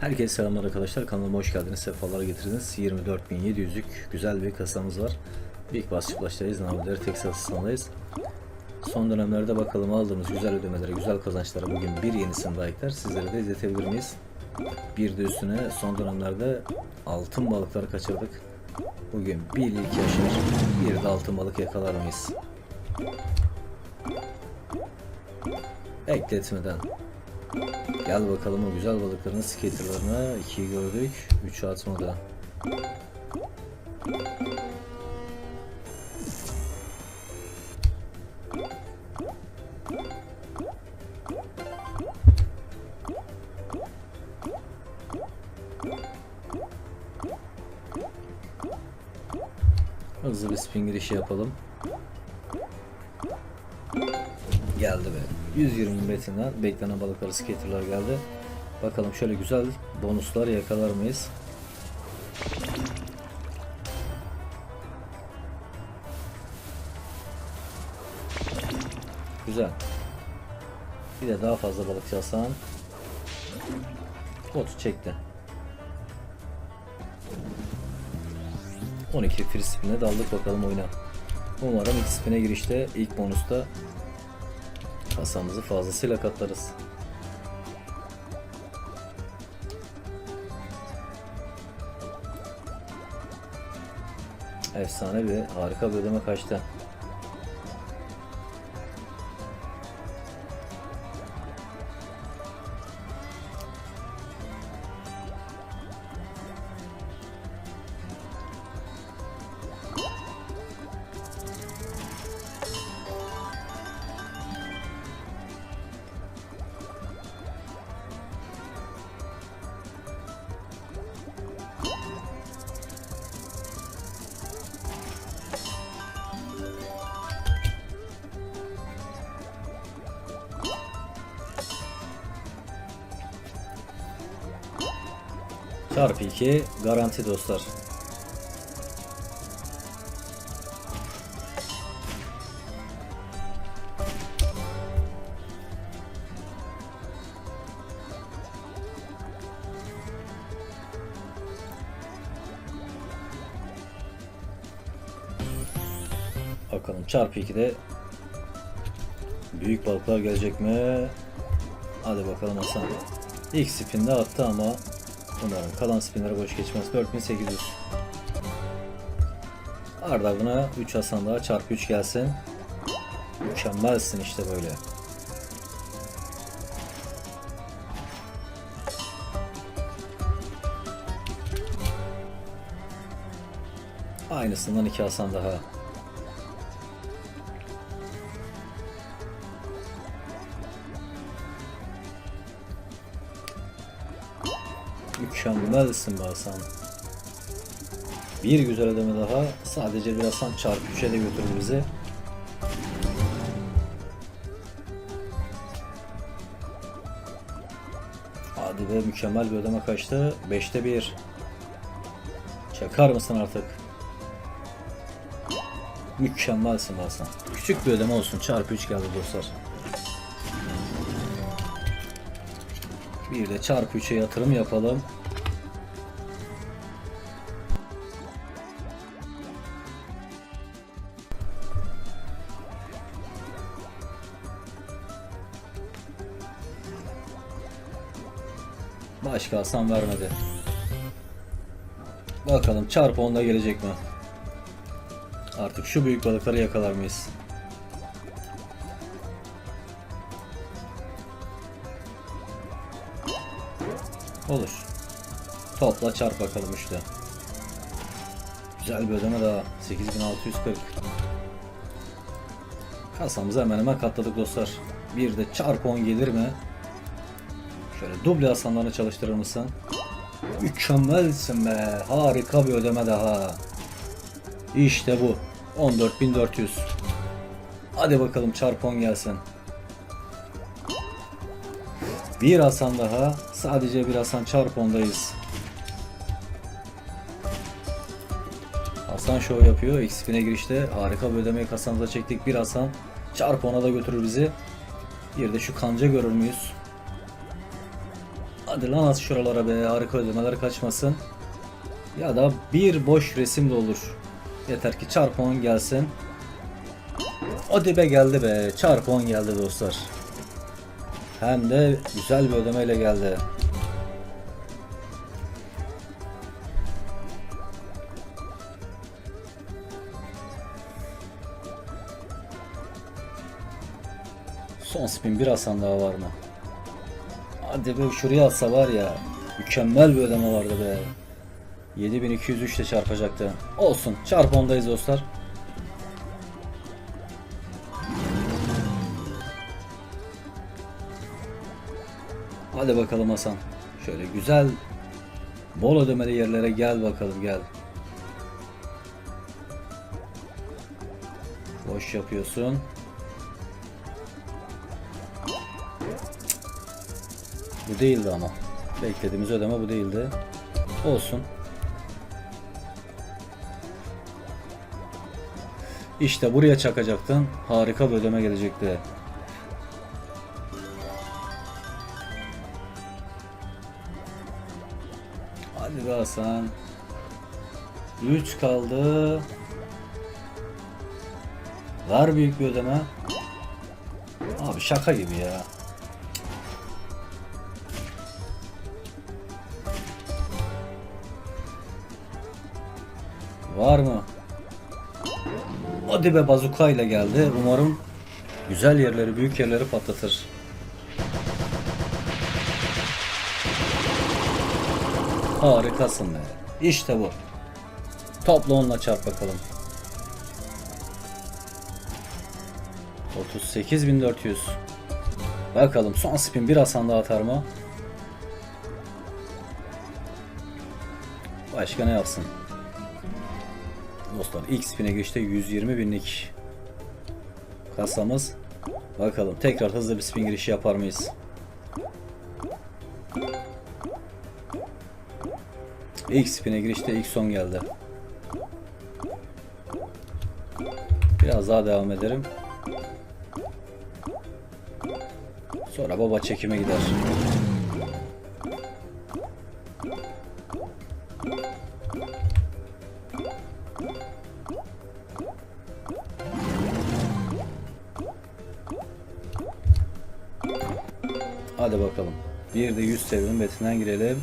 Herkese selamlar arkadaşlar. Kanalıma hoş geldiniz. Sefalar getirdiniz. 24.700'lük güzel bir kasamız var. Big Bass çıplaştayız. Navileri Texas. Son dönemlerde bakalım aldığımız güzel ödemelere, güzel kazançlara bugün bir yenisini daha ekler. Sizlere de izletebilir miyiz? Bir de üstüne son dönemlerde altın balıkları kaçırdık. Bugün bir ilk yaşar, bir de altın balık yakalar mıyız? Bekletmeden Gel bakalım o güzel balıkların skaterlarına. 2'yi gördük. 3'ü atmadı. Hızlı bir spin girişi yapalım. Geldi be. 120 metreden beklenen balıkları skaterlar geldi. Bakalım şöyle güzel bonuslar yakalar mıyız? Güzel. Bir de daha fazla balık çalsan. Botu çekti. 12 free spin'e daldık bakalım oyuna. Umarım ilk spin'e girişte ilk bonusta kasamızı fazlasıyla katlarız. Efsane bir harika bir ödeme kaçtı. Çarpı 2 garanti dostlar. Bakalım çarpı 2'de büyük balıklar gelecek mi? Hadi bakalım Hasan. İlk spinde attı ama umarım kalan spinlere boş geçmez. 4800. Arda buna 3 Hasan daha çarpı 3 gelsin. Mükemmelsin işte böyle. Aynısından 2 Hasan daha. Mükemmelsin be Hasan. Bir güzel ödeme daha. Sadece bir Hasan çarpı 3'e de götürür bizi. Hadi be mükemmel bir ödeme kaçtı. 5'te 1. Çakar mısın artık? Mükemmelsin Hasan. Küçük bir ödeme olsun. Çarpı 3 geldi dostlar. Bir de çarpı 3'e yatırım yapalım. Başka Hasan vermedi. Bakalım çarpı onda gelecek mi? Artık şu büyük balıkları yakalar mıyız? Olur. Topla çarp bakalım işte. Güzel bir ödeme daha. 8640. Kasamızı hemen hemen katladık dostlar. Bir de çarp 10 gelir mi? Şöyle duble asanlarını çalıştırır mısın? Mükemmelsin be. Harika bir ödeme daha. İşte bu. 14400. Hadi bakalım çarp 10 gelsin. Bir Hasan daha. Sadece bir Hasan çarp ondayız. Hasan show yapıyor. XP'ne girişte harika bir ödemeyi kasamıza çektik. Bir Hasan çarp ona da götürür bizi. Bir de şu kanca görür müyüz? Hadi lan at şuralara be harika ödemeler kaçmasın. Ya da bir boş resim de olur. Yeter ki çarpı 10 gelsin. Hadi be geldi be. Çarpı 10 geldi dostlar. Hem de güzel bir ödemeyle geldi. Son spin bir asan daha var mı? Hadi be şuraya atsa var ya. Mükemmel bir ödeme vardı be. 7203 ile çarpacaktı. Olsun. Çarpı 10'dayız dostlar. Hadi bakalım Hasan. Şöyle güzel bol ödemeli yerlere gel bakalım gel. Boş yapıyorsun. Bu değildi ama. Beklediğimiz ödeme bu değildi. Olsun. İşte buraya çakacaktın. Harika bir ödeme gelecekti. Be Hasan. 3 kaldı. Var büyük bir ödeme. Abi şaka gibi ya. Var mı? Hadi be bazuka ile geldi. Umarım güzel yerleri, büyük yerleri patlatır. Harikasın be. İşte bu. Topla onunla çarp bakalım. 38.400. Bakalım son spin bir Hasan daha atar mı? Başka ne yapsın? Dostlar ilk spin'e geçti 120 binlik kasamız. Bakalım tekrar hızlı bir spin girişi yapar mıyız? İlk spin'e girişte ilk son geldi. Biraz daha devam ederim. Sonra baba çekime gider. Hadi bakalım. Bir de 100 TL'nin metinden girelim.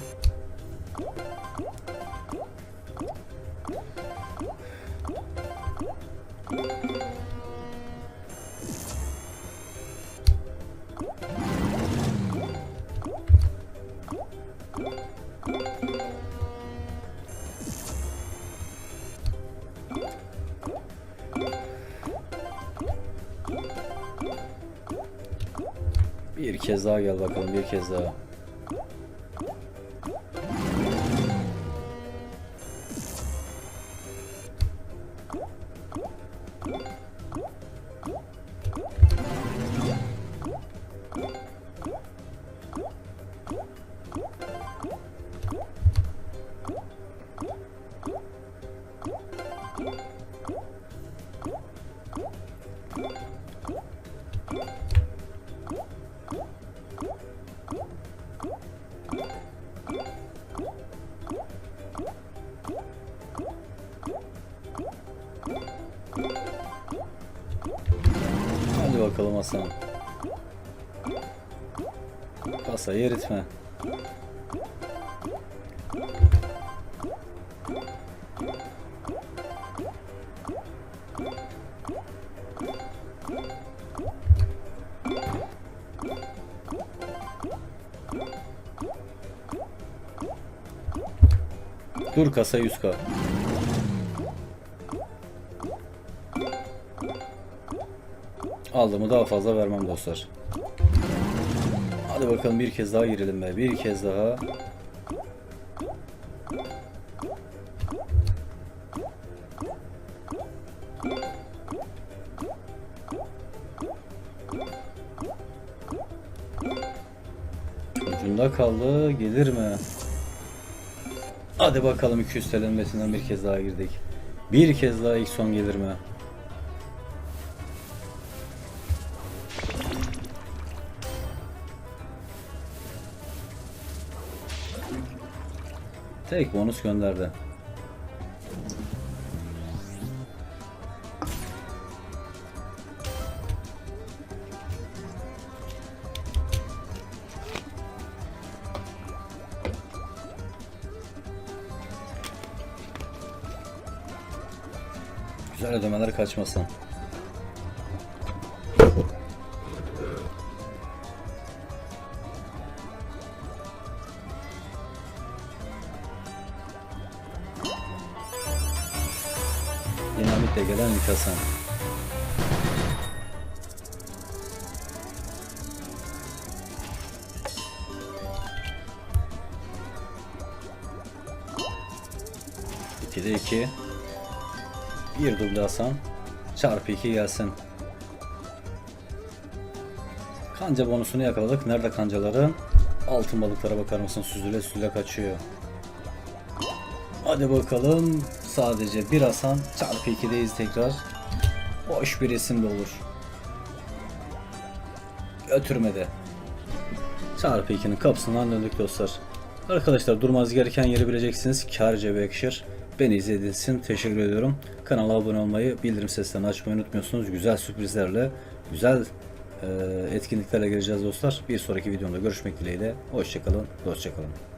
Kez daha gel bakalım bir kez daha. Hadi bakalım Hasan. Kasayı eritme. Dur kasa 100k. Aldığımı daha fazla vermem dostlar. Hadi bakalım bir kez daha girelim be. Bir kez daha. Ucunda kaldı. Gelir mi? Hadi bakalım 200 TL'nin bir kez daha girdik. Bir kez daha ilk son gelir mi? Tek bonus gönderdi. Güzel ödemeler kaçmasın. Dinamitle gelen bir kasa. İkide iki. Bir duble Hasan. Çarpı iki gelsin. Kanca bonusunu yakaladık. Nerede kancaları? Altın balıklara bakar mısın? Süzüle süzüle kaçıyor. Hadi bakalım. Sadece bir Hasan. Çarpı 2'deyiz tekrar. Boş bir isim de olur. Götürmedi. Çarpı 2'nin kapısından döndük dostlar. Arkadaşlar durmaz gereken yeri bileceksiniz. Karca ve Ekşir. Beni izlediğiniz teşekkür ediyorum. Kanala abone olmayı, bildirim seslerini açmayı unutmuyorsunuz. Güzel sürprizlerle, güzel etkinliklerle geleceğiz dostlar. Bir sonraki videomda görüşmek dileğiyle. Hoşçakalın, hoşçakalın.